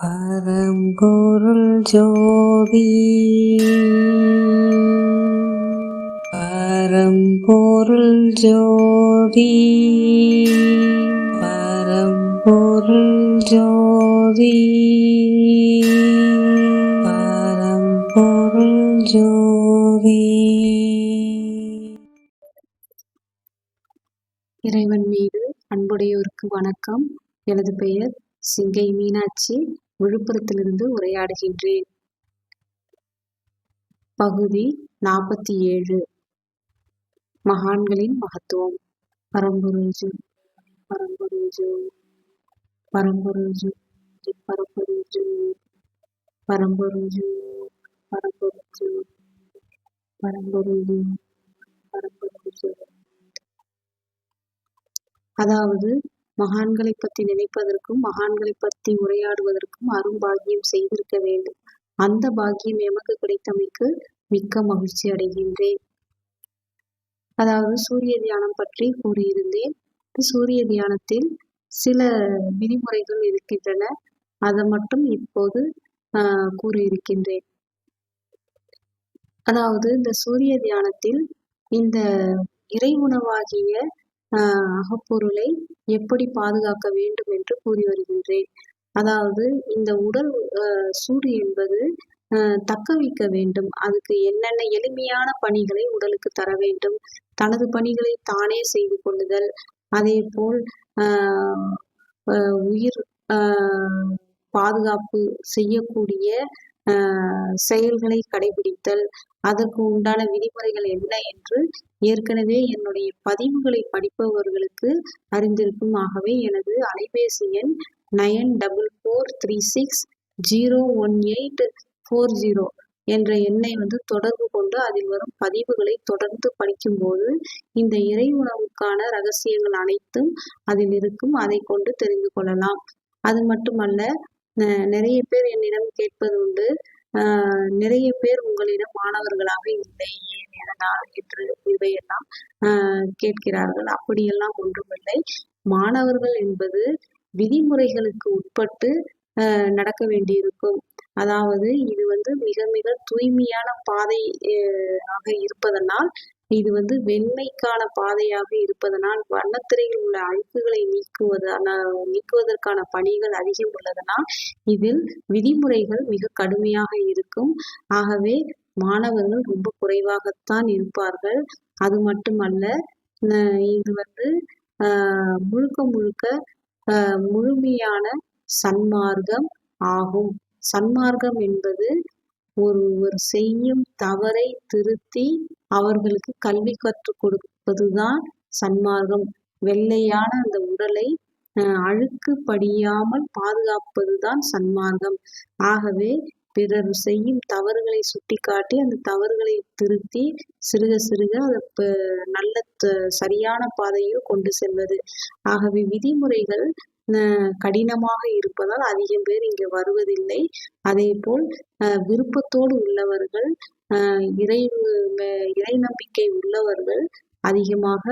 பரம்பொருள் ஜோதி. பரம்பொருள் ஜோதி. பரம்பொருள் ஜோதி. பரம்பொருள் ஜோதி. இறைவன் மீது அன்புடையோருக்கு வணக்கம். எனது பெயர் சிங்கை மீனாட்சி. விழுப்புரத்திலிருந்து உரையாடுகின்றேன் பகுதி நாற்பத்தி ஏழு. மகான்களின் மகத்துவம். பரம்பொருள்ஜு பரம்பொருள்ஜு பரம்பொருள்ஜு பரம்பொருள்ஜு பரம்பொருள்ஜு பரம்பொருள்ஜு பரம்பொருள்ஜு பரம்பொருள்ஜு அதாவது மகான்களை பற்றி நினைப்பதற்கும் மகான்களை பற்றி உரையாடுவதற்கும் அரும்பாகியம் செய்திருக்க வேண்டும். அந்த பாக்கியம் எமக்கு கிடைத்தமைக்கு மிக்க மகிழ்ச்சி அடைகின்றேன். அதாவது சூரிய தியானம் பற்றி கூறியிருந்தேன். சூரிய தியானத்தில் சில விதிமுறைகள் இருக்கின்றன. அதை மட்டும் இப்போது கூறியிருக்கின்றேன். அதாவது இந்த சூரிய தியானத்தில் இந்த இறை உணவாகிய அகப்பொருளை எப்படி பாதுகாக்க வேண்டும் என்று கூறி வருகின்றேன். அதாவது இந்த உடல் சூடு என்பது தக்க வைக்க வேண்டும். அதுக்கு என்னென்ன எளிமையான பணிகளை உடலுக்கு தர வேண்டும். தனது பணிகளை தானே செய்து கொள்ளுதல். அதே போல் உயிர் பாதுகாப்பு செய்யக்கூடிய செயல்களை கடைபிடித்தல் அதற்கு உண்டான விதிமுறைகள் என்ன என்று ஏற்கனவே என்னுடைய பதிவுகளை படிப்பவர்களுக்கு அறிந்திருக்கும் ஆகவே எனது அலைபேசி எண் nine double four three six zero one eight four zero என்ற எண்ணை வந்து தொடர்பு கொண்டு அதில் வரும் பதிவுகளை தொடர்ந்து படிக்கும்போது இந்த இறை உணவுக்கான ரகசியங்கள் அனைத்தும் அதில் இருக்கும். அதை கொண்டு தெரிந்து கொள்ளலாம். அது மட்டுமல்ல நிறைய பேர் என்னிடம் கேட்பது உண்டு. நிறைய பேர் உங்களிடம் மாணவர்களாக இல்லை ஏன் எதனால் என்று இவையெல்லாம் கேட்கிறார்கள். அப்படியெல்லாம் ஒன்றுமில்லை. மாணவர்கள் என்பது விதிமுறைகளுக்கு உட்பட்டு நடக்க வேண்டியிருக்கும். அதாவது இது வந்து மிக மிக தூய்மையான பாதை ஆக இருப்பதனால் இது வந்து வெண்மைக்கான பாதையாக இருப்பதனால் வண்ணத்திரையில் உள்ள அழுக்குகளை நீக்குவதான நீக்குவதற்கான பணிகள் அதிகம் உள்ளதனால் இதில் விதிமுறைகள் மிக கடுமையாக இருக்கும். ஆகவே மாணவர்கள் ரொம்ப குறைவாகத்தான் இருப்பார்கள். அது மட்டுமல்ல இது வந்து முழுக்க முழுக்க முழுமையான சன்மார்க்கம் ஆகும். சன்மார்க்கம் என்பது ஒருவர் செய்யும் தவறை திருத்தி அவர்களுக்கு கல்வி கற்றுக் கொடுப்பதுதான் சன்மார்க்கம். வெள்ளையான அந்த உடலை அழுக்கு படியாமல் பாதுகாப்பதுதான் சன்மார்க்கம். ஆகவே பிறர் செய்யும் தவறுகளை சுட்டிக்காட்டி அந்த தவறுகளை திருத்தி சிறுக சிறுக அதை நல்ல சரியான பாதையில் கொண்டு செல்வது. ஆகவே விதிமுறைகள் கடினமாக இருப்பதால் அதிகம் பேர் இங்கு வருவதில்லை. அதே போல் விருப்பத்தோடு உள்ளவர்கள் இறை இறை நம்பிக்கை உள்ளவர்கள் அதிகமாக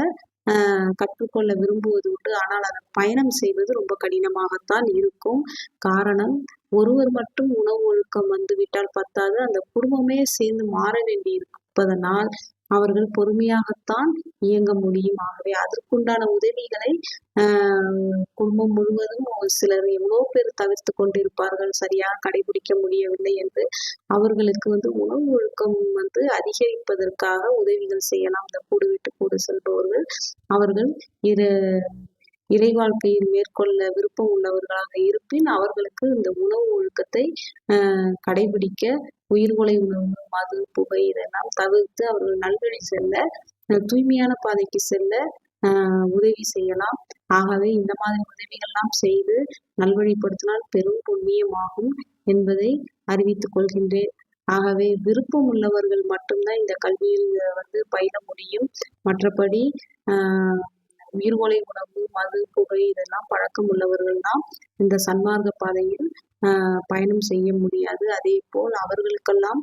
கற்றுக்கொள்ள விரும்புவது உண்டு. ஆனால் அதன் பயணம் செய்வது ரொம்ப கடினமாகத்தான் இருக்கும். காரணம் ஒருவர் மட்டும் உணவு ஒழுக்கம் வந்துவிட்டால் பத்தாது. அந்த குடும்பமே சேர்ந்து மாற வேண்டி இருப்பதனால் அவர்கள் பொறுமையாகத்தான் இயங்க முடியும். ஆகவே அதற்குண்டான உதவிகளை குடும்பம் முழுவதும் சிலர் எவ்வளோ பேர் தவிர்த்து கொண்டிருப்பார்கள் சரியாக கடைபிடிக்க முடியவில்லை என்று அவர்களுக்கு வந்து உணவு ஒழுக்கம் வந்து அதிகரிப்பதற்காக உதவிகள் செய்யலாம். இந்த கூடு விட்டு கூடு செல்பவர்கள் அவர்கள் இரு இறை வாழ்க்கையில் மேற்கொள்ள விருப்பம் உள்ளவர்களாக இருப்பின் அவர்களுக்கு இந்த உணவு ஒழுக்கத்தை கடைபிடிக்க உயிர்கொலை உணவு மது புகை இதெல்லாம் தவிர்த்து அவர்கள் நல்வழி செல்ல தூய்மையான பாதைக்கு செல்ல உதவி செய்யலாம். ஆகவே இந்த மாதிரி உதவிகள்லாம் செய்து நல்வழிப்படுத்தினால் பெரும் புண்ணியமாகும் என்பதை அறிவித்துக் கொள்கின்றேன். ஆகவே விருப்பம் உள்ளவர்கள் மட்டும்தான் இந்த கல்வியில் வந்து பயில முடியும். மற்றபடி உயிர்கொலை உணவு மது புகை இதெல்லாம் பழக்கம் உள்ளவர்கள் தான் இந்த சன்மார்க்க பாதையில் பயணம் செய்ய முடியாது. அதே போல் அவர்களுக்கெல்லாம்